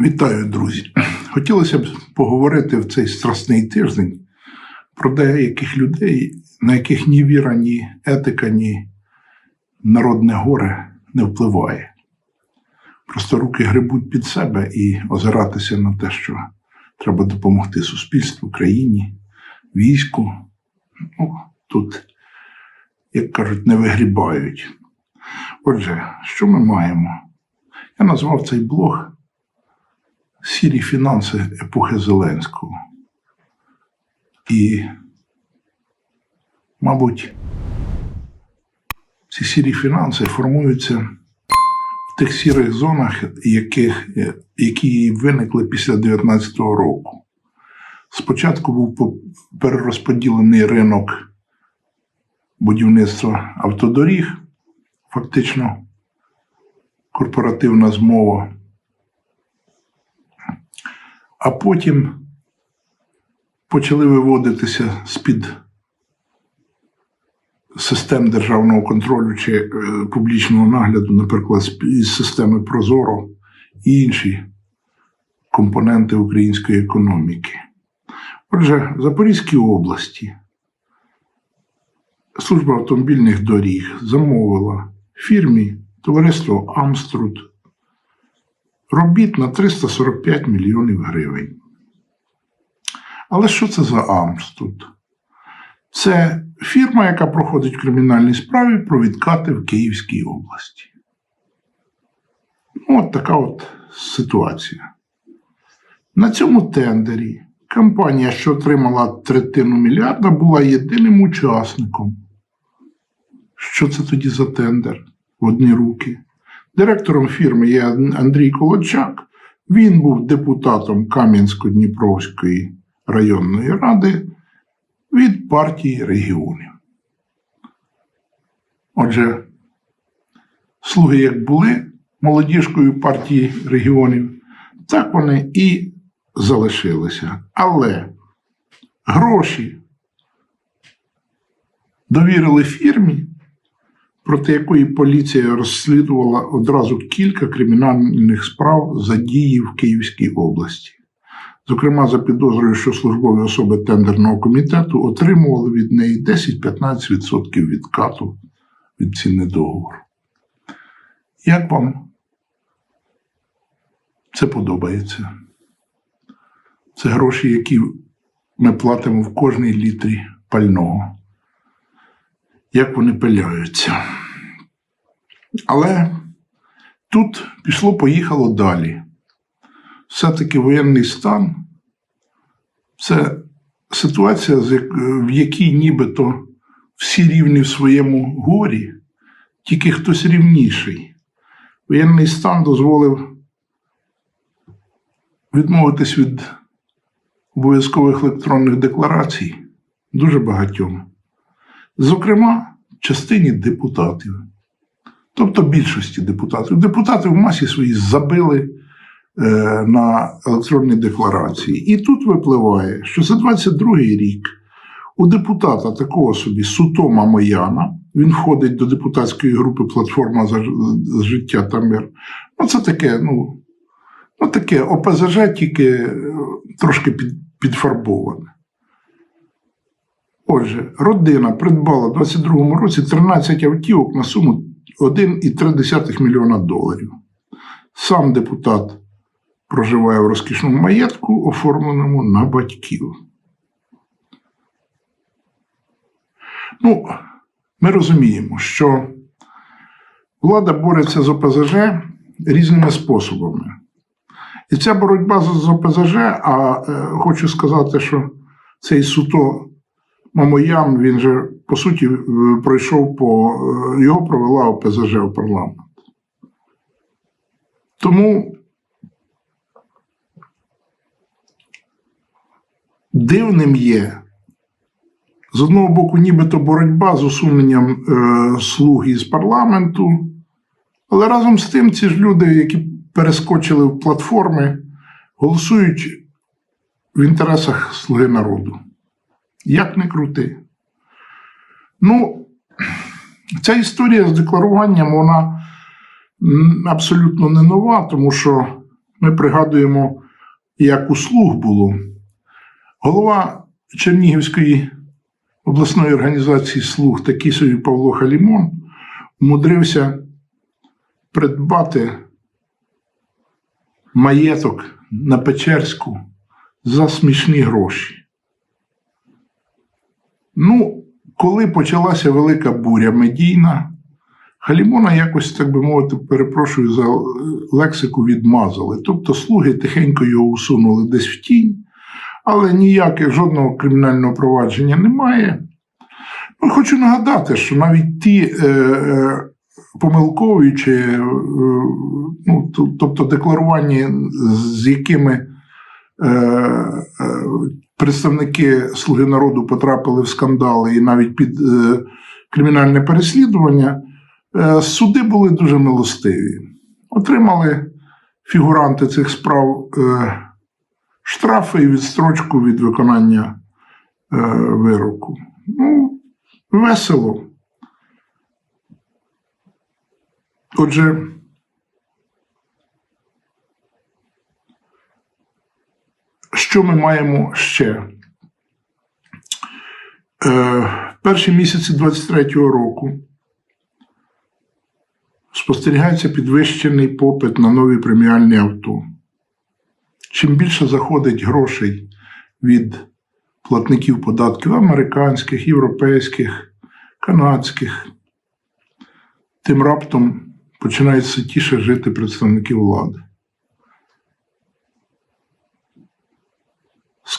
Вітаю, друзі! Хотілося б поговорити в цей страсний тиждень про деяких людей, на яких ні віра, ні етика, ні народне горе не впливає. Просто руки грибуть під себе і озиратися на те, що треба допомогти суспільству, країні, війську. Ну, тут, як кажуть, не вигрібають. Отже, що ми маємо? Я назвав цей блог сірі фінанси епохи Зеленського. І, мабуть, ці сірі фінанси формуються в тих сірих зонах, яких, які виникли після 2019 року. Спочатку був перерозподілений ринок будівництва автодоріг, фактично корпоративна змова. А потім почали виводитися з-під систем державного контролю чи е, публічного нагляду, наприклад, із системи Прозоро і інші компоненти української економіки. Отже, в Запорізькій області служба автомобільних доріг замовила фірмі товариство Амструд робіт на 345 мільйонів гривень. Але що це за Амструд? Це фірма, яка проходить в кримінальній справі про відкати в Київській області. Ну, от така от ситуація. На цьому тендері компанія, що отримала третину мільярда, була єдиним учасником. Що це тоді за тендер в одні руки? Директором фірми є Андрій Колодчак. Він був депутатом Кам'янсько-Дніпровської районної ради від партії регіонів. Отже, слуги як були молодіжкою партії регіонів, так вони і залишилися. Але гроші довірили фірмі, проти якої поліція розслідувала одразу кілька кримінальних справ за дії в Київській області. Зокрема, за підозрою, що службові особи тендерного комітету отримували від неї 10-15% відкату від ціни договору. Як вам це подобається? Це гроші, які ми платимо в кожній літрі пального. Як вони пиляються. Але тут пішло-поїхало далі. Все-таки воєнний стан це ситуація, в якій нібито всі рівні в своєму горі, тільки хтось рівніший. Воєнний стан дозволив відмовитись від обов'язкових електронних декларацій дуже багатьом. Зокрема, частині депутатів, тобто більшості депутатів. Депутати в масі своїй забили е, на електронні декларації. І тут випливає, що за 22 рік у депутата такого собі Сутома Мояна, він входить до депутатської групи Платформа за життя та мир. Ну, це таке, ну, ну таке ОПЗЖ, тільки е, трошки під, підфарбоване. Отже, родина придбала у 2022 році 13 автівок на суму 1,3 мільйона доларів. Сам депутат проживає в розкішному маєтку, оформленому на батьків. Ну, ми розуміємо, що влада бореться з ОПЗЖ різними способами. І ця боротьба з ОПЗЖ, а е, хочу сказати, що цей суто Мамоян, він же, по суті, е, пройшов по е, його провела ОПЗЖ в парламент. Тому дивним є, з одного боку, нібито боротьба з усуненням е, слуг із парламенту, але разом з тим ці ж люди, які перескочили в платформи, голосують в інтересах слуги народу. Як не крути. Ну, ця історія з декларуванням, вона абсолютно не нова, тому що ми пригадуємо, як у слуг було. Голова Чернігівської обласної організації слуг, такий собі Павло Халімон, умудрився придбати маєток на Печерську за смішні гроші. Ну, коли почалася велика буря медійна, Халімона якось, так би мовити, перепрошую за лексику, відмазали. Тобто слуги тихенько його усунули десь в тінь, але ніяких жодного кримінального провадження немає. Ну, хочу нагадати, що навіть ті е, е, помилкові е, ну, тобто декларування, з якими е, е, представники Слуги народу потрапили в скандали і навіть під е, кримінальне переслідування, е, суди були дуже милостиві. Отримали фігуранти цих справ е, штрафи і відстрочку від виконання вироку. Ну, весело. Отже, що ми маємо ще? Е, перші місяці 23-го року спостерігається підвищений попит на нові преміальні авто. Чим більше заходить грошей від платників податків американських, європейських, канадських, тим раптом починають ситіше жити представники влади.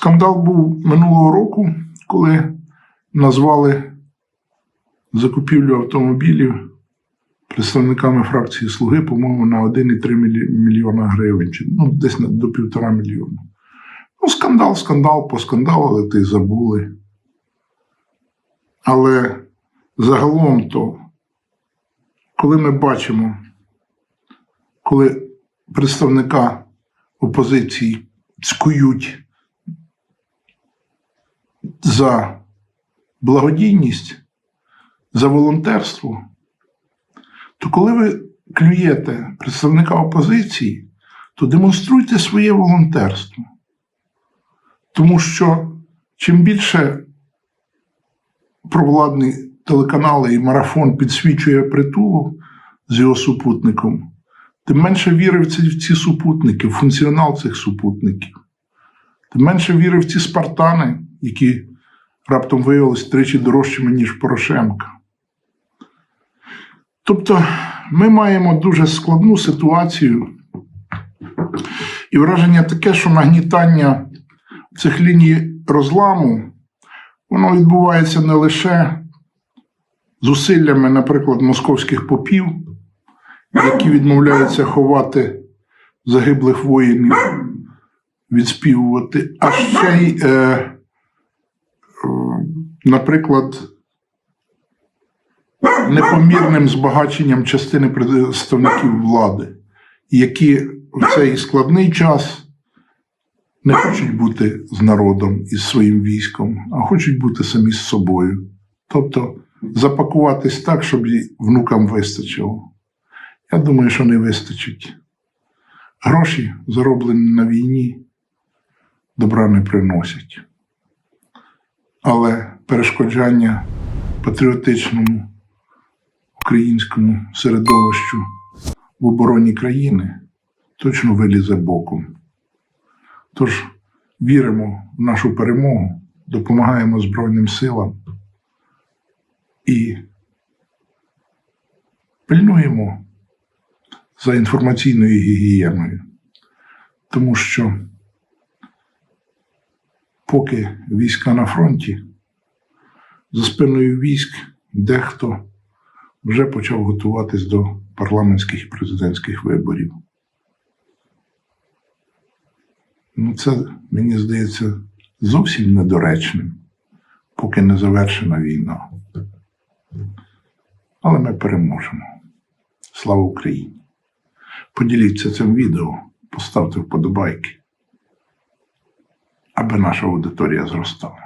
Скандал був минулого року, коли назвали закупівлю автомобілів представниками фракції Слуги, по-моєму, на 1,3 мільйона гривень, чи ну, десь до півтора мільйона. Ну, скандал, скандал, поскандалили, ти забули. Але загалом то, коли ми бачимо, коли представника опозиції цькують за благодійність, за волонтерство, то коли ви клюєте представника опозиції, то демонструйте своє волонтерство. Тому що чим більше провладні телеканали і марафон підсвічує притулу з його супутником, тим менше віри в ці, в ці супутники, в функціонал цих супутників, тим менше віри в ці спартани, які раптом виявилися тричі дорожчими, ніж Порошенка. Тобто ми маємо дуже складну ситуацію, і враження таке, що нагнітання цих ліній розламу, воно відбувається не лише зусиллями, наприклад, московських попів, які відмовляються ховати загиблих воїнів, відспівувати, а ще й, е, наприклад, непомірним збагаченням частини представників влади, які в цей складний час не хочуть бути з народом і з своїм військом, а хочуть бути самі з собою. Тобто запакуватись так, щоб внукам вистачило. Я думаю, що не вистачить. Гроші, зароблені на війні, добра не приносять. Але перешкоджання патріотичному українському середовищу в обороні країни точно вилізе боком. Тож віримо в нашу перемогу, допомагаємо Збройним силам і пильнуємо за інформаційною гігієною, тому що поки війська на фронті, за спиною військ дехто вже почав готуватись до парламентських і президентських виборів. Ну, це, мені здається, зовсім недоречним, поки не завершена війна. Але ми переможемо. Слава Україні! Поділіться цим відео, поставте вподобайки, аби наша аудиторія зростала.